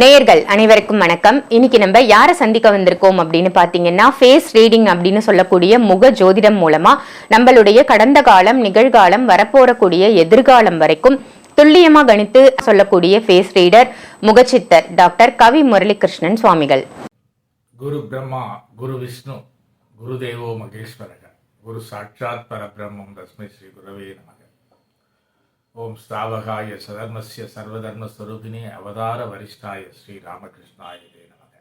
நேயர்கள் அனைவருக்கும் வணக்கம். இன்னைக்கு நம்ம யாரை சந்திக்க வந்திருக்கோம் அப்படின்னு பார்த்தீங்கன்னா ஃபேஸ் ரீடிங் அப்படின்னு சொல்லக்கூடிய முக ஜோதிடம் மூலமா நம்மளுடைய கடந்த காலம் நிகழ்காலம் வரப்போறக்கூடிய எதிர்காலம் வரைக்கும் துல்லியமா கணித்து சொல்லக்கூடிய ஃபேஸ் ரீடர் முகச்சித்தர் டாக்டர் கவி முரளிகிருஷ்ணன் சுவாமிகள். குரு பிரம்மா குரு விஷ்ணு குருதேவோ மகேஸ்வரக குரு சாட்சாத் பரபிரம்மம் தஸ்மை ஸ்ரீ குரவே நமக ஓம் ஸ்தாவகாய சதர்மஸ்ய சர்வதர்மஸ்வரூபிணி அவதார வரிஷ்டாய ஸ்ரீ ராமகிருஷ்ணாய நமக.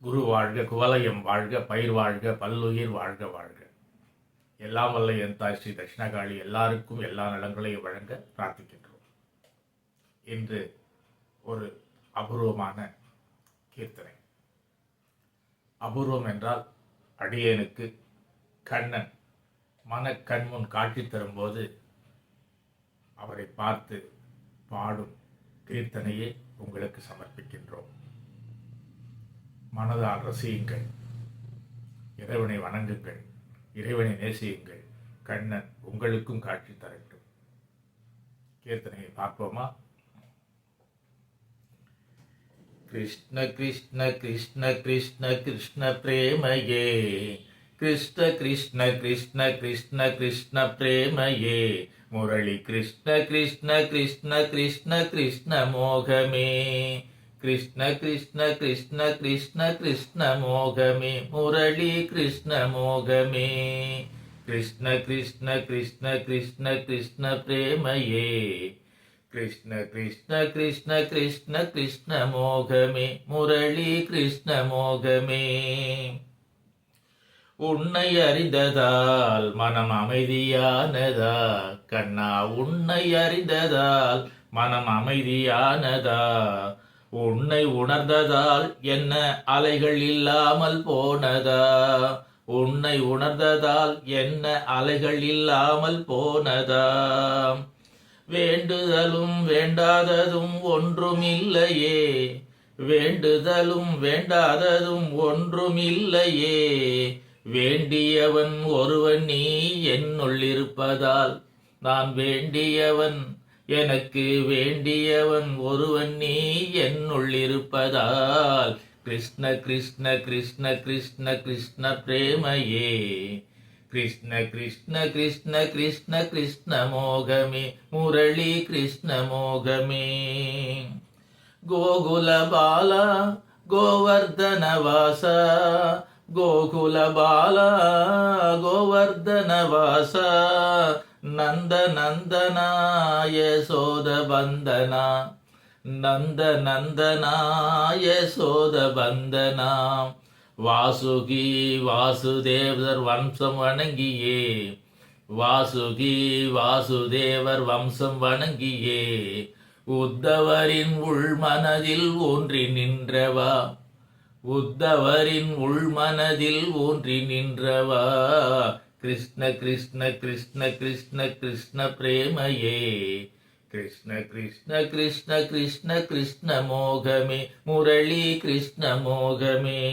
குரு வாழ்க குவலயம் வாழ்க பயிர் வாழ்க பல்லுயிர் வாழ்க வாழ்க. எல்லாம் வல்ல என் தாய் ஸ்ரீ தட்சிணகாளி எல்லாருக்கும் எல்லா நலங்களையும் வழங்க பிரார்த்திக்கின்றோம். இன்று ஒரு அபூர்வமான கீர்த்தனை. அபூர்வம் என்றால் அடியேனுக்கு கண்ணன் மன கண்முன் காட்சி தரும்போது அவரை பார்த்து பாடும் கீர்த்தனையை உங்களுக்கு சமர்ப்பிக்கின்றோம். மனதால் ரசியுங்கள். இறைவனை வணங்குங்கள். இறைவனை நேசியுங்கள். கண்ணன் உங்களுக்கும் காட்சி தரட்டும். கீர்த்தனையை பார்ப்போமா? கிருஷ்ண கிருஷ்ண கிருஷ்ண கிருஷ்ண கிருஷ்ண பிரேமையே. కృష్ణ కృష్ణ కృష్ణ కృష్ణ కృష్ణ ప్రేమయే మురళి కృష్ణ కృష్ణ కృష్ణ కృష్ణ కృష్ణ మోహమే కృష్ణ కృష్ణ కృష్ణ కృష్ణ కృష్ణ మోహమే మురళి కృష్ణ మోహమే కృష్ణ కృష్ణ కృష్ణ కృష్ణ కృష్ణ ప్రేమయే కృష్ణ కృష్ణ కృష్ణ కృష్ణ కృష్ణ మోహమే మురళీ కృష్ణ మోహమే உன்னை அறிந்ததால் மனம் அமைதியானதா கண்ணா உன்னை அறிந்ததால் மனம் அமைதியானதா உன்னை உணர்ந்ததால் என்ன அலைகள் இல்லாமல் போனதா? உன்னை உணர்ந்ததால் என்ன அலைகள் இல்லாமல் போனதா? வேண்டுதலும் வேண்டாததும் ஒன்றுமில்லையே வேண்டுதலும் வேண்டாததும் ஒன்றுமில்லையே வேண்டியவன் ஒருவன் நீ என்னுள்ளிருப்பதால் நான் வேண்டியவன் எனக்கு வேண்டியவன் ஒருவன் நீ என்னுள்ளிருப்பதால். கிருஷ்ண கிருஷ்ண கிருஷ்ண கிருஷ்ண கிருஷ்ண பிரேமையே. கிருஷ்ண கிருஷ்ண கிருஷ்ண கிருஷ்ண கிருஷ்ண மோகமே. முரளி கிருஷ்ண மோகமே. கோகுல பாலா கோவர்தன வாசா. ಗೋಕುಲ ಬಾಲ ಗೋವರ್ಧನ ವಾಸ ನಂದ ನಂದನ ಯಶೋದ ಬಂದನ ನಂದ ನಂದನ ಯಶೋದ ಬಂದನ வாசுகி வாசுதேவர் வம்சம் வணங்கியே வாசுகி வாசுதேவர் வம்சம் வணங்கியே. உத்தவரின் உள்மனதில் ஒன்றி நின்றவா உத்தவரின் உள்மனதில் ஊன்றி நின்றவா? கிருஷ்ண கிருஷ்ண கிருஷ்ண கிருஷ்ண கிருஷ்ண பிரேமையே. கிருஷ்ண கிருஷ்ண கிருஷ்ண கிருஷ்ண கிருஷ்ண மோகமே. முரளி கிருஷ்ண மோகமே.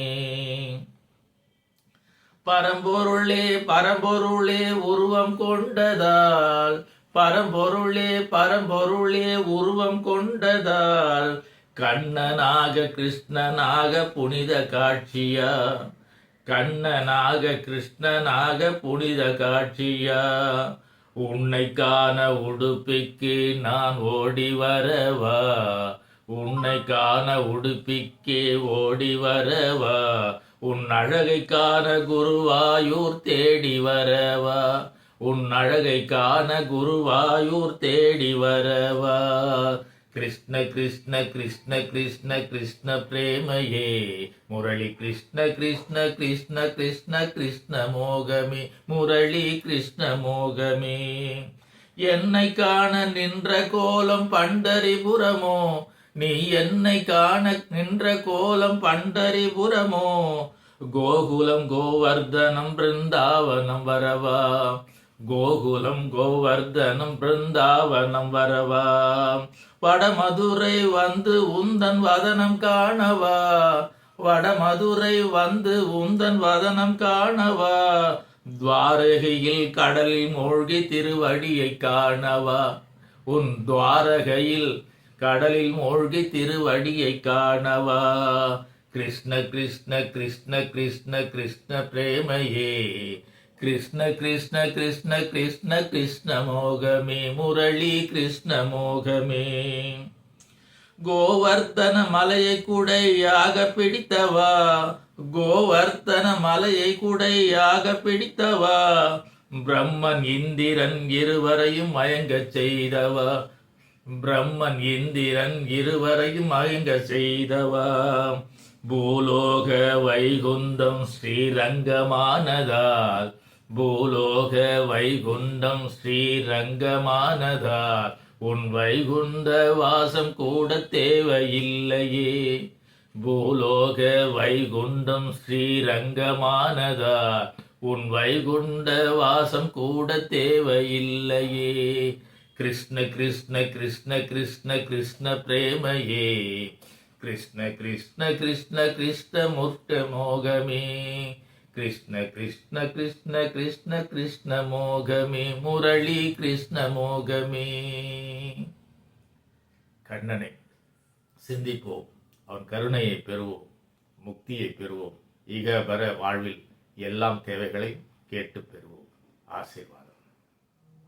பரம்பொருளே பரம்பொருளே உருவம் கொண்டதால். பரம்பொருளே பரம்பொருளே உருவம் கொண்டதால். கண்ணனாக கிருஷ்ணனாக புனித காட்சியா கண்ணனாக கிருஷ்ணனாக புனித காட்சியா உன்னை காண உடுப்பிக்கு நான் ஓடி வரவா உன்னை காண உடுப்பிக்கே ஓடி வரவா உன் அழகை காண குருவாயூர் தேடி வரவா உன் அழகை காண குருவாயூர் தேடி வரவா கிருஷ்ண கிருஷ்ண கிருஷ்ண கிருஷ்ண கிருஷ்ண பிரேமையே. முரளி கிருஷ்ண கிருஷ்ண கிருஷ்ண கிருஷ்ண கிருஷ்ண மோகமே. முரளி கிருஷ்ண மோகமே. என்னை காண நின்ற கோலம் பண்டரிபுரமோ? நீ என்னை காண நின்ற கோலம் பண்டரிபுரமோ? கோகுலம் கோவர்தனம் பிருந்தாவனம் வரவா? கோகுலம் கோவர்தனம் பிருந்தாவனம் வரவா? வடமதுரை வந்து உந்தன் வதனம் காணவா? வடமதுரை வந்து உந்தன் வதனம் காணவா? துவாரகையில் கடலில் மூழ்கி திருவடியை காணவா? உன் துவாரகையில் கடலில் மூழ்கி திருவடியை காணவா? கிருஷ்ண கிருஷ்ண கிருஷ்ண கிருஷ்ண கிருஷ்ண பிரேமையே. கிருஷ்ண கிருஷ்ண கிருஷ்ண கிருஷ்ண கிருஷ்ண மோகமே முரளி கிருஷ்ண மோகமே. கோவர்த்தன மலையை குடையாக பிடித்தவா? கோவர்த்தன மலையை குடையாக பிடித்தவா? பிரம்மன் இந்திரன் இருவரையும் மயங்கச் செய்தவா? பிரம்மன் இந்திரன் இருவரையும் மயங்க செய்தவா? பூலோக வைகுந்தம் ஸ்ரீரங்கமானதால் பூலோக வைகுண்டம் ஸ்ரீரங்கமானதால் உன் வைகுண்ட வாசம் கூட தேவையில்லையே. பூலோக வைகுண்டம் ஸ்ரீரங்கமானதால் உன் வைகுண்ட வாசம் கூட தேவையில்லையே. கிருஷ்ண கிருஷ்ண கிருஷ்ண கிருஷ்ண கிருஷ்ண பிரேமையே. கிருஷ்ண கிருஷ்ண கிருஷ்ண கிருஷ்ண முர்க்க மோகமே. கிருஷ்ண கிருஷ்ண கிருஷ்ண கிருஷ்ண கிருஷ்ண மோகமே முரளி கிருஷ்ண மோகமே. கண்ணனை சிந்திப்போம் அவன் கருணையை பெறுவோம் முக்தியை பெறுவோம் இக வாழ்வில் எல்லாம் தேவைகளையும் கேட்டு பெறுவோம். ஆசீர்வாதம்.